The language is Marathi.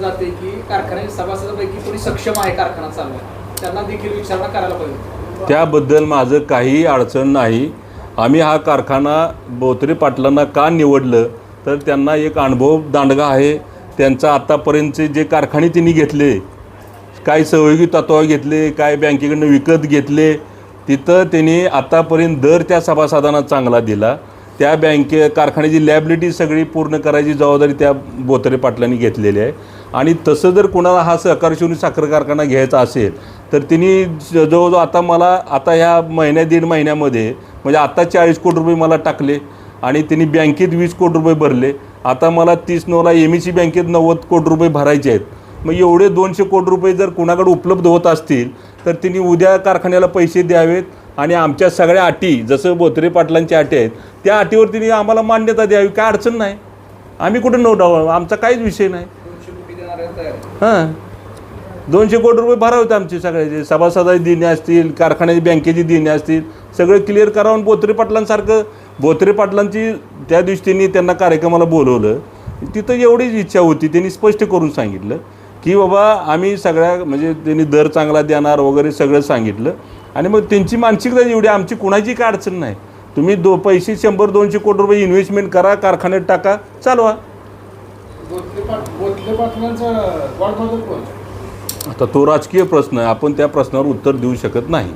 जाते की कारखान्याच्या सभासदापैकी कोणी सक्षम आहे कारखाना चालवायला त्यांना देखील विचारणा करायला पाहिजे. त्याबद्दल माझं काही अडचण नाही. आम्ही हा कारखाना बोत्रे पाटलांना का निवडलं? तर त्यांना एक अनुभव दांडगा आहे. त्यांचा आत्तापर्यंतचे जे कारखाने त्यांनी घेतले काय सहयोगी तत्व घेतले काय बँकेकडनं विकत घेतले तिथं त्यांनी आत्तापर्यंत दर त्या सभासदांना चांगला दिला. त्या बँके कारखान्याची लॅबिलिटी सगळी पूर्ण करायची जबाबदारी त्या बोत्रे पाटलांनी घेतलेली आहे. आणि तसं जर कुणाला हा सहकार शिवणी साखर कारखाना घ्यायचा असेल तर तिने ज- जवळजवळ आता मला आता ह्या महिन्या दीड महिन्यामध्ये म्हणजे आता चाळीस कोटी रुपये मला टाकले आणि तिने बँकेत वीस कोटी रुपये भरले. आता मला तीस नऊला एम ई सी बँकेत नव्वद कोटी रुपये भरायचे आहेत. मग एवढे दोनशे कोटी रुपये जर कुणाकडे उपलब्ध होत असतील तर तिने उद्या कारखान्याला पैसे द्यावेत आणि आमच्या सगळ्या अटी जसं बोत्रे पाटलांच्या अटी आहेत त्या अटीवर तिने आम्हाला मान्यता द्यावी. काय अडचण नाही. आम्ही कुठं नो डाव आमचा काहीच विषय नाही. हां. दोनशे कोटी रुपये भरावेत आमचे सगळ्याचे सभासदाची देणे असतील कारखान्याची बँकेची देणे असतील सगळं क्लिअर करावून बोत्रे पाटलांसारखं बोत्रे पाटलांची त्या दृष्टीने त्यांना कार्यक्रमाला बोलवलं. तिथं एवढीच इच्छा होती. त्यांनी स्पष्ट करून सांगितलं की बाबा आम्ही सगळ्या म्हणजे त्यांनी दर चांगला देणार वगैरे सगळं सांगितलं. आणि मग त्यांची मानसिकता एवढी आमची कुणाची काय अडचण नाही. तुम्ही दो पैसे शंभर दोनशे कोटी रुपये इन्व्हेस्टमेंट करा कारखान्यात टाका चालवा. आता तो राजकीय प्रश्न आहे. आपण त्या प्रश्नावर उत्तर देऊ शकत नाही.